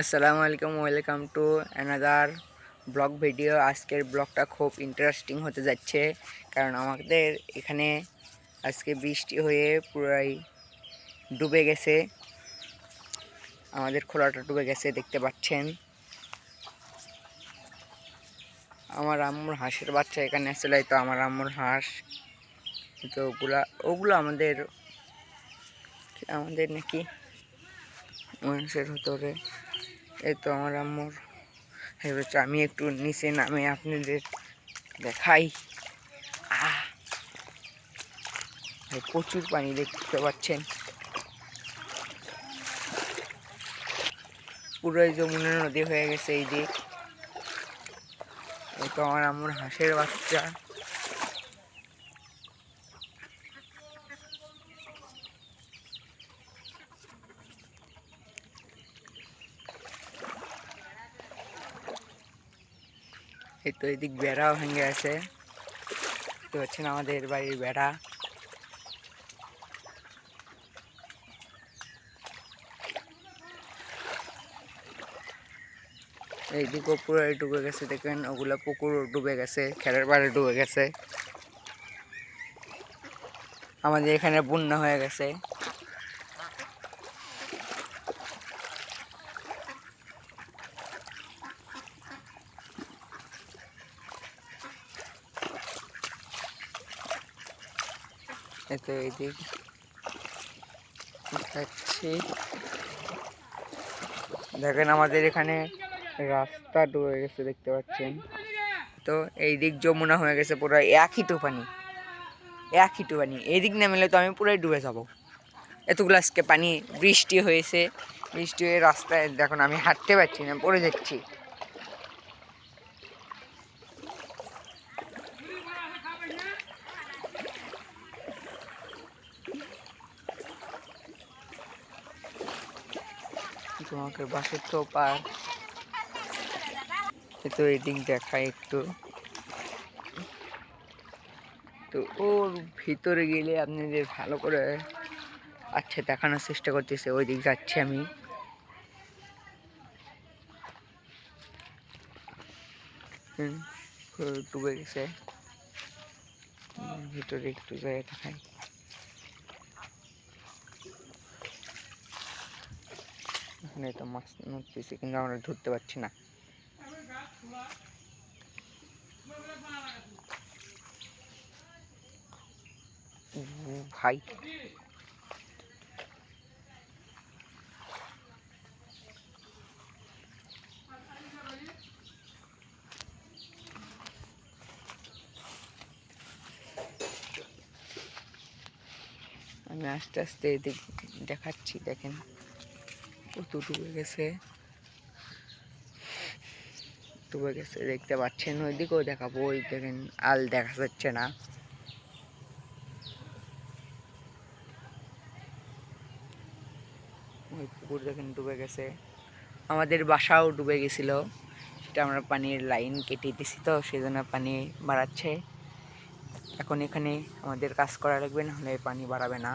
আসসালামু আলাইকুম, welcome to another blog video. আজকের ব্লগটা খুব ইন্টারেস্টিং হতে যাচ্ছে, কারণ আমাদের এখানে আজকে বৃষ্টি হয়ে পুরাই ডুবে গেছে। আমাদের খোলাটা ডুবে গেছে, দেখতে পাচ্ছেন। আমার আম্মুর হাঁসের বাচ্চা এখানে আসলে তো আমার আম্মুর হাঁস। তো ওগুলা, ওগুলো আমাদের আমাদের নাকি মানুষের ভেতরে এই তো আমার আম্মুর। হচ্ছে আমি একটু নিচে নামে আপনাদের দেখাই। আহ! প্রচুর পানি দেখতে পাচ্ছেন। পুরোই যমুনা নদী হয়ে গেছে এই দিক। এই তো আমার আম্মুর হাঁসের বাচ্চা। এই তো এদিক বেড়াও ভেঙে আছে দেখতে পাচ্ছেন আমাদের বাড়ির বেড়া। এইদিকেও পুরো ডুবে গেছে দেখবেন ওগুলো পুকুর ডুবে গেছে, খেলার বাড়ি ডুবে গেছে। আমাদের এখানে বন্যা হয়ে গেছে। এই তো এইদিক দেখাচ্ছি। দেখেন আমাদের এখানে রাস্তা ডুবে গেছে, দেখতে পাচ্ছেন। তো এই দিক যমুনা হয়ে গেছে, পুরো এক হিটু পানি এক হিটু পানি এই দিক নামলে তো আমি পুরাই ডুবে যাব। এতগুলো আজকে পানি, বৃষ্টি হয়েছে। বৃষ্টি হয়ে রাস্তায় দেখুন, আমি হাঁটতে পারছি না, পড়ে যাচ্ছি। তোমাকে বাসের তো পার তো এদিক দেখায় একটু। তো ওর ভিতরে গেলে আপনাদের ভালো করে আচ্ছা দেখানোর চেষ্টা করতেছে, ওই দিক যাচ্ছি আমি। ডুবে গেছে। ভিতরে একটু জায়গা দেখাই এখানে তো মাছ নড়তেছে কিন্তু আমরা ধরতে পারছি না। ভাই। আমি আস্তে আস্তে দেখাচ্ছি, দেখেন। কত ডুবে গেছে। ডুবে গেছে, দেখতে পাচ্ছেন, ওইদিকেও দেখাবো, ওই দেখেন, আল দেখা যাচ্ছে না। ওই পুকুর দেখেন ডুবে গেছে। আমাদের বাসাও ডুবে গেছিল, সেটা আমরা পানির লাইন কেটে দিছি তো সেই জন্য পানি বাড়াচ্ছে। এখন এখানে আমাদের কাজ করা লাগবে, না হলে পানি বাড়াবে না।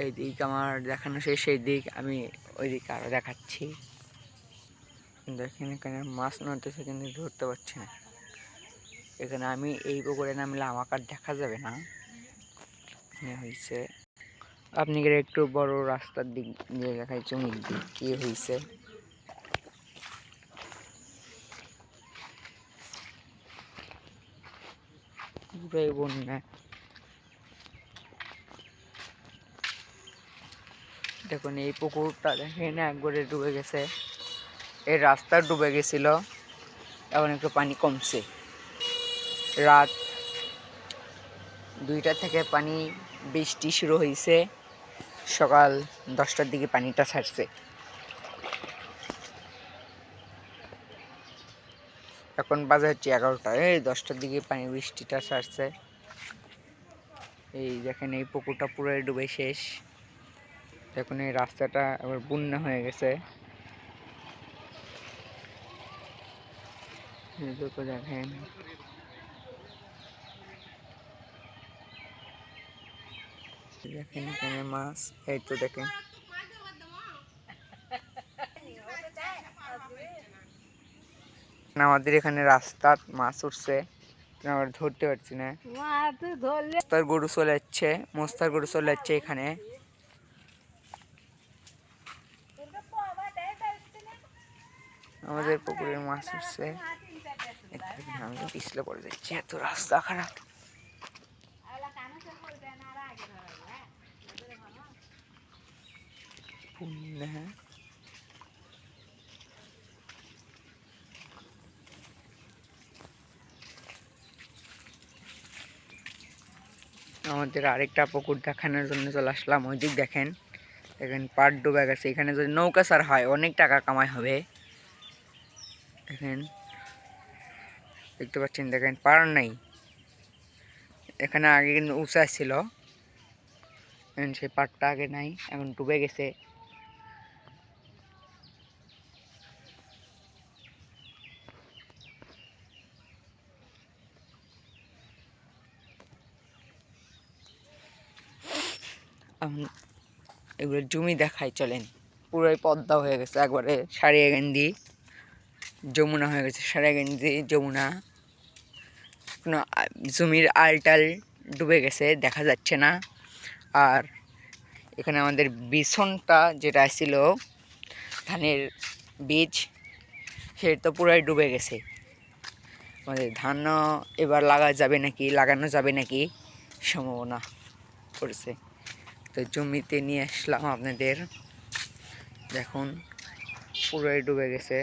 এই দিক আমার দেখানো শেষ সেই দিক আমি ওই দিক আরও দেখাচ্ছি। দেখেন এখানে মাছ নড়তেছে কিন্তু ধরতে পারছি না। এখানে আমি এই পুকুরে নামলে আমাকে দেখা যাবে না। হয়েছে আপনি একটু বড় রাস্তার দিক দিয়ে দেখাই, জমির দিক কি হয়েছে বন্যা। দেখুন, এই পুকুরটা দেখেন একবারে ডুবে গেছে। এই রাস্তা ডুবে গেছিল, এখন একটু পানি কমছে। রাত দুইটা থেকে পানি বৃষ্টি শুরু হয়েছে সকাল দশটার দিকে পানিটা ছাড়ছে। এখন বাজে হচ্ছে এগারোটা, এই দশটার দিকে পানি বৃষ্টিটা ছাড়ছে। এই দেখেন, এই পুকুরটা পুরো ডুবে শেষ। দেখুন এই রাস্তাটা আবার বন্যা হয়ে গেছে। দেখেন। দেখেন এখানে মাছ এই তো দেখেন। আমাদের এখানে রাস্তা মাছ উঠছে। আমার ধরতে পারছি না। গরু চলে যাচ্ছে মোস্তার গরু চলে যাচ্ছে এখানে। আমাদের পুকুরের মাছ উঠছে। আমি পিছলে পড়ে যাচ্ছি, এত রাস্তা খারাপ। আমাদের আরেকটা পুকুর দেখানোর জন্য চলে আসলাম, ওই দিক দেখেন। দেখেন, পাট ডুবে গেছে। এখানে যদি নৌকা সার হয়, অনেক টাকা কামাই হবে। দেখেন। দেখতে পাচ্ছেন, দেখেন, পার নাই। এখানে আগে কিন্তু উঁচা ছিল। সেই পাটটা আগে নাই, এখন ডুবে গেছে। এগুলো জমি দেখাই চলেন। পুরোই পদ্মা হয়ে গেছে, একবারে সারিয়ে গেন্দি। যমুনা হয়ে গেছে সারিয়ে গেন্দি যমুনা। কোনো জমির আলটাল ডুবে গেছে, দেখা যাচ্ছে না। আর এখানে আমাদের বিছনটা যেটা ছিল, ধানের বীজ সে তো পুরাই ডুবে গেছে। আমাদের ধানও এবার লাগা যাবে নাকি, লাগানো যাবে নাকি, সম্ভাবনা করছে তো জমিতে নিয়ে আসলাম আপনাদের। দেখুন, পুরোই ডুবে গেছে।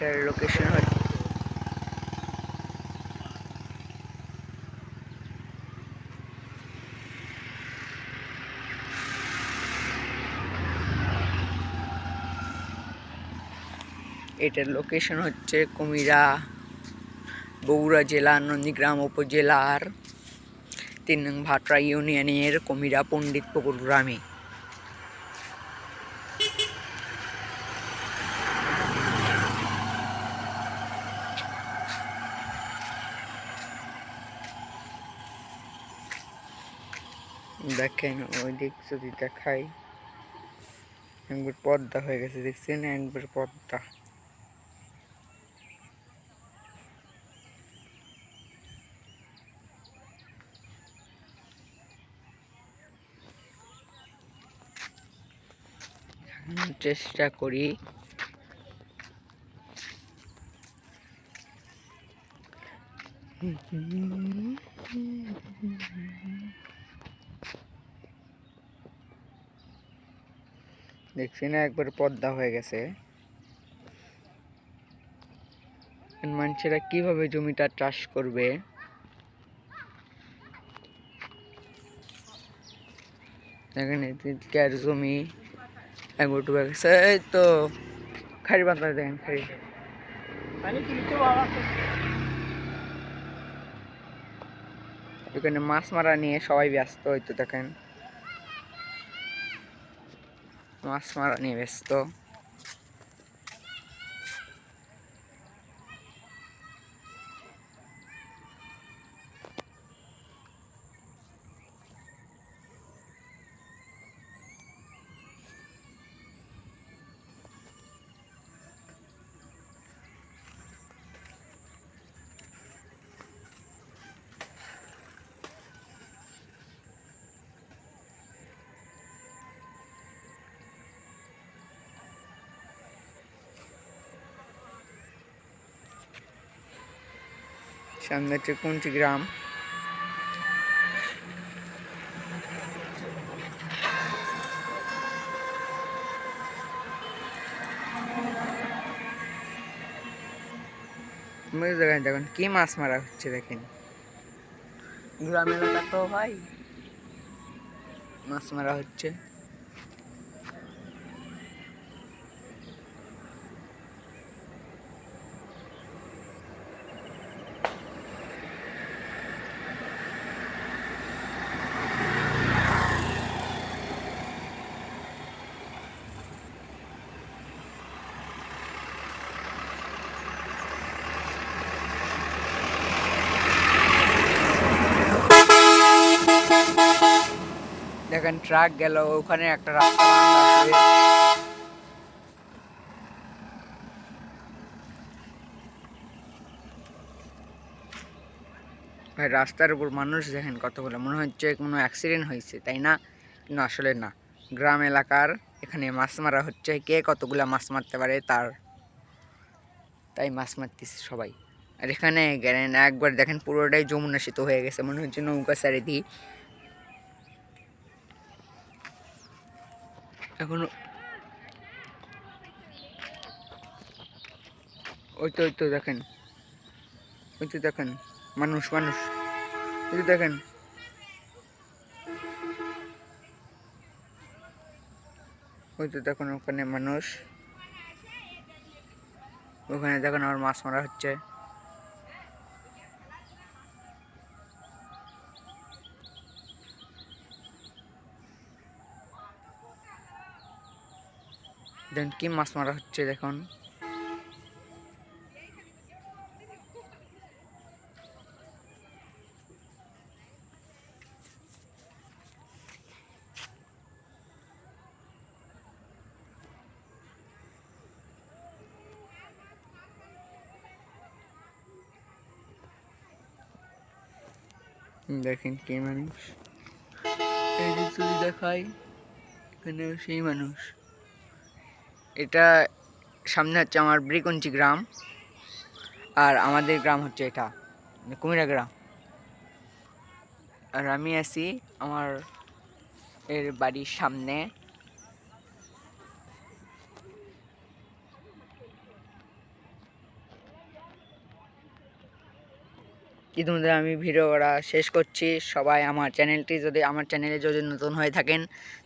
এটার লোকেশন হচ্ছে এটার লোকেশন হচ্ছে কুমিরা, বগুড়া জেলা, নন্দীগ্রাম উপজেলার তিন নং ভাটরা ইউনিয়নের কুমিরা পণ্ডিত পুকুর গ্রামে। দেখেন ওই দিক যদি দেখাই একবার পদ্মা হয়ে গেছে দেখছেন? একবার এখন চেষ্টা করি। দেখছি না, একবার পদ্মা হয়ে গেছে। মানুষেরা কীভাবে জমিটা চাষ করবে? এখানে তিনকার জমি একবার ডুবে এই তো, খাড়ি বাঁধা দেখেন খাড়ি। এখানে মাছ মারা নিয়ে সবাই ব্যস্ত হয়তো দেখেন। মাছ মারা নিয়ে ব্যস্ত। সামনে হচ্ছে কুঞ্চি গ্রাম। বুঝতে দেখেন দেখুন কি মাছ মারা হচ্ছে দেখেন। গ্রাম এলাকা তো ভাই। মাছ মারা হচ্ছে। দেখেন ট্রাক গেল, ওখানে একটা রাস্তা। ভাই, রাস্তার উপর মানুষ দেখেন কতগুলো মনে হচ্ছে কোনো অ্যাক্সিডেন্ট হয়েছে, তাই না? কিন্তু আসলে না। গ্রাম এলাকার এখানে মাছ মারা হচ্ছে, কে কতগুলা মাছ মারতে পারে তার। তাই মাছ মারতেছে সবাই। আর এখানে গেলেন, একবার দেখেন পুরোটাই যমুনা সেতু হয়ে গেছে, মনে হচ্ছে নৌকা চারিদি এখনও ওই তো ওই তো দেখেন। ওই তো দেখেন। মানুষ মানুষ। ওই তো দেখেন। ওই তো দেখুন ওখানে মানুষ। ওখানে দেখুন আমার মাছ মারা হচ্ছে। দেখুন কি মাছ মারা হচ্ছে দেখুন। দেখেন কে মানুষ। এই যে যদি দেখাই এখানে সেই মানুষ। এটা সামনে হচ্ছে আমার ব্রিকঞ্চি গ্রাম, আর আমাদের গ্রাম হচ্ছে এটা মানে কুমিরা গ্রাম। আর আমি আছি আমার এর বাড়ির সামনে। ইতিমধ্যে আমি ভিডিও করা শেষ করছি। সবাই আমার চ্যানেলটি যদি, আমার চ্যানেলে যদি নতুন হয়ে থাকেন,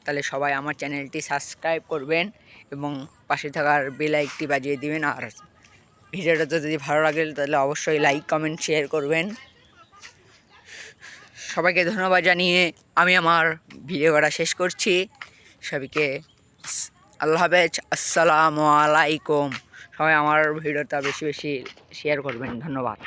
তাহলে সবাই আমার চ্যানেলটি সাবস্ক্রাইব করবেন এবং পাশে থাকার বেল আইকটি বাজিয়ে দিবেন। আর ভিডিওটা যদি ভালো লাগে, তাহলে অবশ্যই লাইক কমেন্ট শেয়ার করবেন। সবাইকে ধন্যবাদ জানিয়ে আমি আমার ভিডিও করা শেষ করছি। সবাইকে আল্লাহ হাফেজ, আসসালামু আলাইকুম। সবাই আমার ভিডিওটা বেশি বেশি শেয়ার করবেন। ধন্যবাদ।